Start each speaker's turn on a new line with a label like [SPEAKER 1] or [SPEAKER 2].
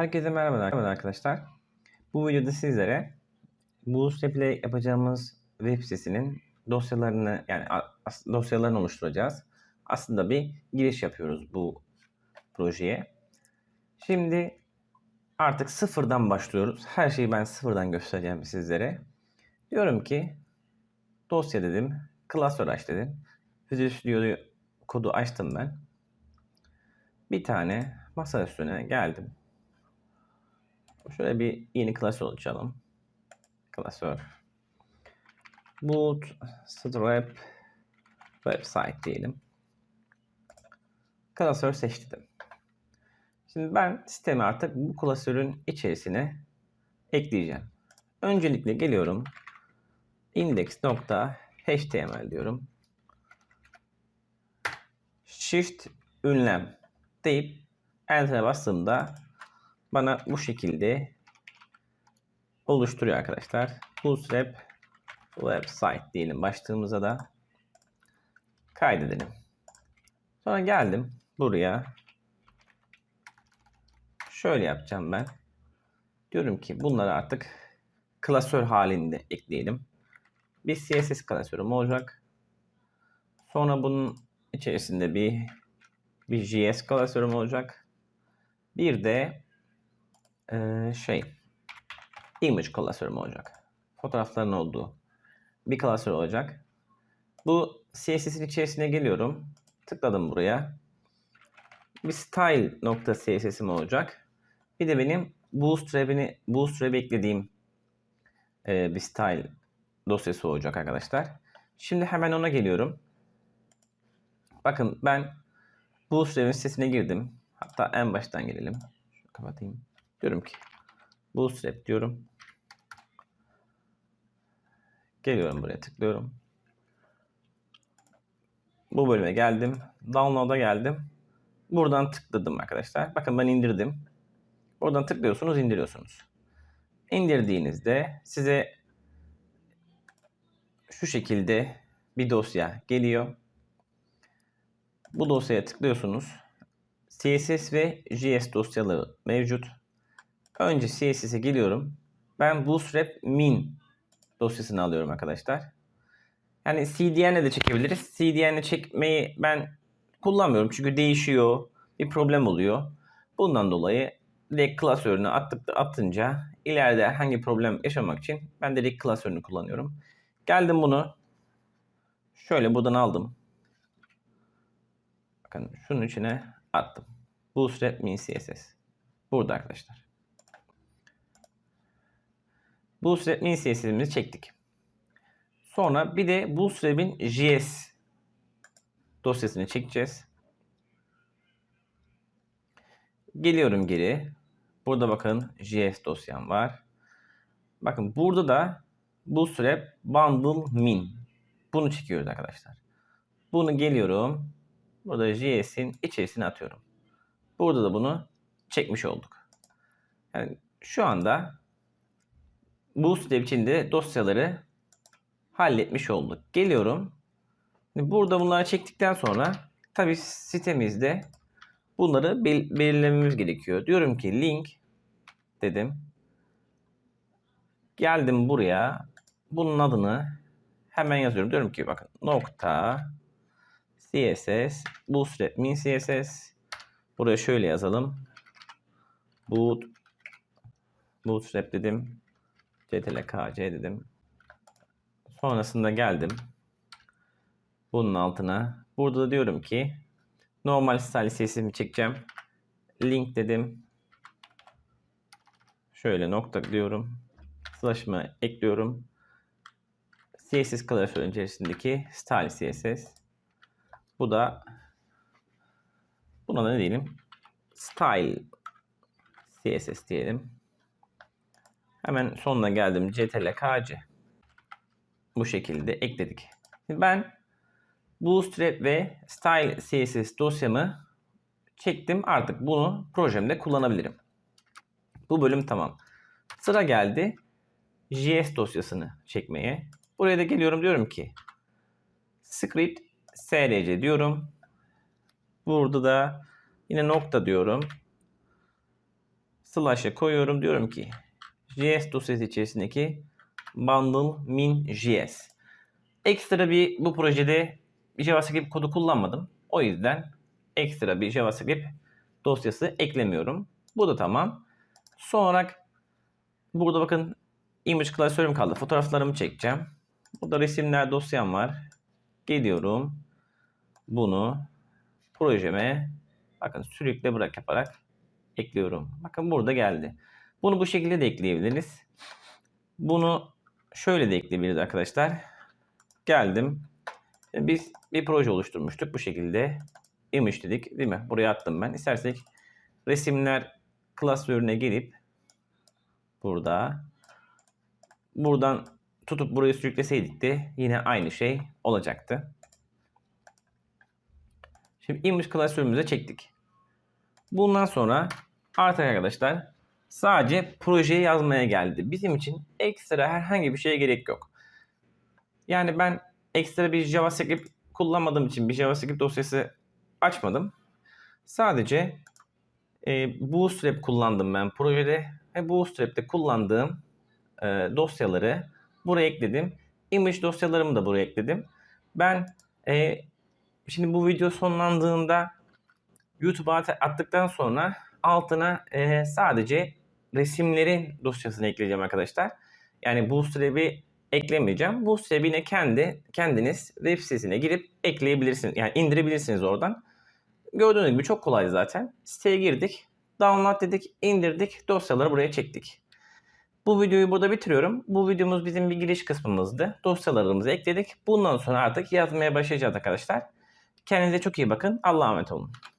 [SPEAKER 1] Herkese merhaba arkadaşlar. Bu videoda sizlere Bootstrap ile yapacağımız web sitesinin dosyalarını yani dosyalarını oluşturacağız. Aslında bir giriş yapıyoruz bu projeye. Şimdi artık sıfırdan başlıyoruz. Her şeyi ben sıfırdan göstereceğim sizlere. Diyorum ki dosya dedim, klasör aç dedim. Visual Studio kodu açtım ben. Bir tane masa üstüne geldim. Şöyle bir yeni klasör oluşturalım. Klasör. Bootstrap website diyelim. Klasör seçtim. Şimdi ben sistemi artık bu klasörün içerisine ekleyeceğim. Öncelikle geliyorum. index.html diyorum. Shift ünlem deyip Enter'e bastığımda bana bu şekilde oluşturuyor arkadaşlar. Bootstrap website diyelim başlığımıza da kaydedelim. Sonra geldim buraya. Şöyle yapacağım ben. Diyorum ki bunları artık klasör halinde ekleyelim. Bir CSS klasörüm olacak. Sonra bunun içerisinde bir bir JS klasörüm olacak. Bir de ee, şey image klasörüm olacak. Fotoğrafların olduğu bir klasör olacak. Bu CSS'in içerisine geliyorum. Tıkladım buraya. Bir style nokta CSS'im olacak. Bir de benim Bootstrap'ini Bootstrap eklediğim e, bir style dosyası olacak arkadaşlar. Şimdi hemen ona geliyorum. Bakın ben Bootstrap'in sitesine girdim. Hatta en baştan gelelim. Şunu kapatayım. Diyorum ki Bootstrap diyorum. Geliyorum buraya tıklıyorum. Bu bölüme geldim. Download'a geldim. Buradan tıkladım arkadaşlar. Bakın ben indirdim. Buradan tıklıyorsunuz, indiriyorsunuz. İndirdiğinizde size şu şekilde bir dosya geliyor. Bu dosyaya tıklıyorsunuz. CSS ve JS dosyaları mevcut. Önce CSS'e geliyorum. Ben Bootstrap min dosyasını alıyorum arkadaşlar. Yani CDN'le de çekebiliriz. CDN'le çekmeyi ben kullanmıyorum çünkü değişiyor. Bir problem oluyor. Bundan dolayı direkt klasörünü attık, atınca ileride hangi problem yaşamak için ben direkt klasörünü kullanıyorum. Geldim bunu şöyle buradan aldım. Bakın şunun içine attım. Bootstrap min CSS. Burada arkadaşlar. Bootstrap min CSS'imizi çektik. Sonra bir de Bootstrap'in JS dosyasını çekeceğiz. Geliyorum geri. Burada bakın JS dosyam var. Bakın burada da Bootstrap bundle min. Bunu çekiyoruz arkadaşlar. Bunu geliyorum. Burada JS'in içerisine atıyorum. Burada da bunu çekmiş olduk. Yani şu anda Bootstrap içinde dosyaları halletmiş olduk. Geliyorum. Burada bunları çektikten sonra tabi sitemizde bunları bel belirlememiz gerekiyor. Diyorum ki link dedim. Geldim buraya. Bunun adını hemen yazıyorum. Diyorum ki bakın nokta CSS bootstrap min CSS buraya şöyle yazalım. Boot bootstrap dedim. CTRL-KC dedim. Sonrasında geldim. Bunun altına. Burada da diyorum ki normal style CSS'imi çekeceğim. Link dedim. Şöyle nokta diyorum. Slash'ımı ekliyorum. CSS klasörün içerisindeki style CSS. Bu da buna da ne diyelim? Style CSS diyelim. Hemen sonuna geldim. CTRL KC. Bu şekilde ekledik. Ben Bootstrap ve Style CSS dosyamı çektim. Artık bunu projemde kullanabilirim. Bu bölüm tamam. Sıra geldi JS dosyasını çekmeye. Buraya da geliyorum diyorum ki script src diyorum. Burada da yine nokta diyorum. Slash'a koyuyorum. Diyorum ki JS dosyası içerisindeki bundle min JS. Ekstra bir bu projede JavaScript kodu kullanmadım. O yüzden ekstra bir JavaScript dosyası eklemiyorum. Bu da tamam. Son olarak burada bakın image klasörüm kaldı. Fotoğraflarımı çekeceğim. Burada resimler dosyam var. Geliyorum. Bunu projeme bakın sürükle bırak yaparak ekliyorum. Bakın burada geldi. Bunu bu şekilde de ekleyebiliriz. Bunu şöyle de ekleyebiliriz arkadaşlar. Geldim. Biz bir proje oluşturmuştuk bu şekilde. Image dedik değil mi? Buraya attım ben. İstersek resimler klasörüne gelip burada buradan tutup burayı sürükleseydik de yine aynı şey olacaktı. Şimdi image klasörümüze çektik. Bundan sonra artık arkadaşlar sadece projeyi yazmaya geldi. Bizim için ekstra herhangi bir şeye gerek yok. Yani ben ekstra bir JavaScript kullanmadığım için bir JavaScript dosyası açmadım. Sadece e, Bootstrap kullandım ben projede ve Bootstrap'te kullandığım e, dosyaları buraya ekledim. Image dosyalarımı da buraya ekledim. Ben e, şimdi bu video sonlandığında YouTube'a at- attıktan sonra altına e, sadece resimlerin dosyasını ekleyeceğim arkadaşlar. Yani Bootstrap'i eklemeyeceğim. Bootstrap'i yine kendi kendiniz web sitesine girip ekleyebilirsiniz. Yani indirebilirsiniz oradan. Gördüğünüz gibi çok kolay zaten. Siteye girdik. Download dedik, indirdik. Dosyaları buraya çektik. Bu videoyu burada bitiriyorum. Bu videomuz bizim bir giriş kısmımızdı. Dosyalarımızı ekledik. Bundan sonra artık yazmaya başlayacağız arkadaşlar. Kendinize çok iyi bakın. Allah'a emanet olun.